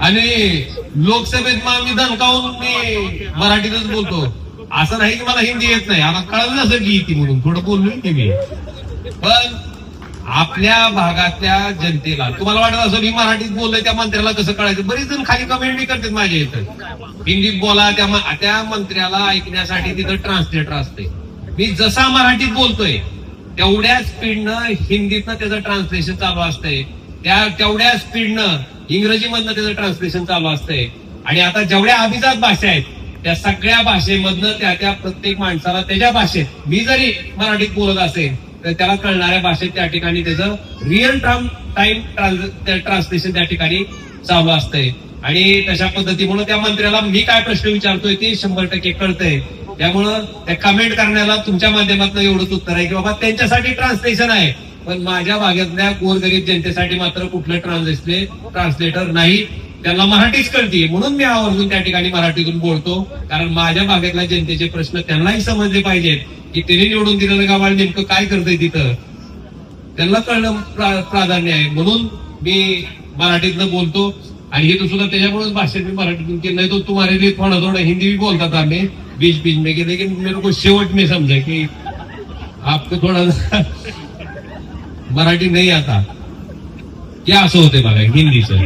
आणि लोकसभेत मग मी धनकावून मी मराठीतच बोलतो? असं नाही की मला हिंदी येत नाही. आता कळलं नसेल की ती म्हणून. थोडं बोललोय की मी. पण आपल्या भागातल्या जनतेला तुम्हाला वाटत असं मी मराठीत बोललोय त्या मंत्र्याला कसं कळायचं? बरीच जण खाली कमेंट बी करतात माझ्या इथं. हिंदीत बोला त्या त्या मंत्र्याला ऐकण्यासाठी तिथं ट्रान्सलेटर असते. मी जसा मराठीत बोलतोय तेवढ्या स्पीडनं हिंदीतनं त्याचं ट्रान्सलेशन चालू असतंय. त्या तेवढ्या स्पीडनं इंग्रजीमधनं त्याचं ट्रान्सलेशन चालू असतंय. आणि आता जेवढ्या अभिजात भाषा आहेत त्या सगळ्या भाषेमधनं त्या त्या प्रत्येक माणसाला त्याच्या भाषेत मी जरी मराठीत बोलत असेल तर त्याला कळणाऱ्या भाषेत त्या ठिकाणी त्याचं रिअल टाइम टाइम ट्रान्सलेशन त्या ठिकाणी चालू असतंय. आणि तशा पद्धतीमुळे त्या मंत्र्याला मी काय प्रश्न विचारतोय ते शंभर टक्के कळतंय. त्यामुळं त्या कमेंट करण्याला तुमच्या माध्यमातून एवढंच उत्तर आहे की बाबा त्यांच्यासाठी ट्रान्सलेशन आहे. पण माझ्या भागातल्या गोरगरीब जनतेसाठी मात्र कुठलं ट्रान्सले ट्रान्सलेटर नाही. त्यांना मराठीच कळते म्हणून मी आवर्जून त्या ठिकाणी मराठीतून बोलतो. कारण माझ्या भागातल्या जनतेचे प्रश्न त्यांनाही समजले पाहिजेत की त्यांनी निवडून दिलेलं गावाला नेमकं काय करतंय तिथं. त्यांना कळणं प्रा- प्राधान्य आहे. म्हणून मी मराठीतनं बोलतो. आणि हे तो सुद्धा त्याच्यामुळेच भाषेत मी मराठीतून केलं. नाही तो तुम्हाला लिए थोडं थोडं हिंदी भी बोलतात आम्ही. बीच बीच में कि लेकिन मेरे को शेवट में समजा की आपको थोड़ा मराठी नाही आता. क्या असं होते बघा हिंदीचं.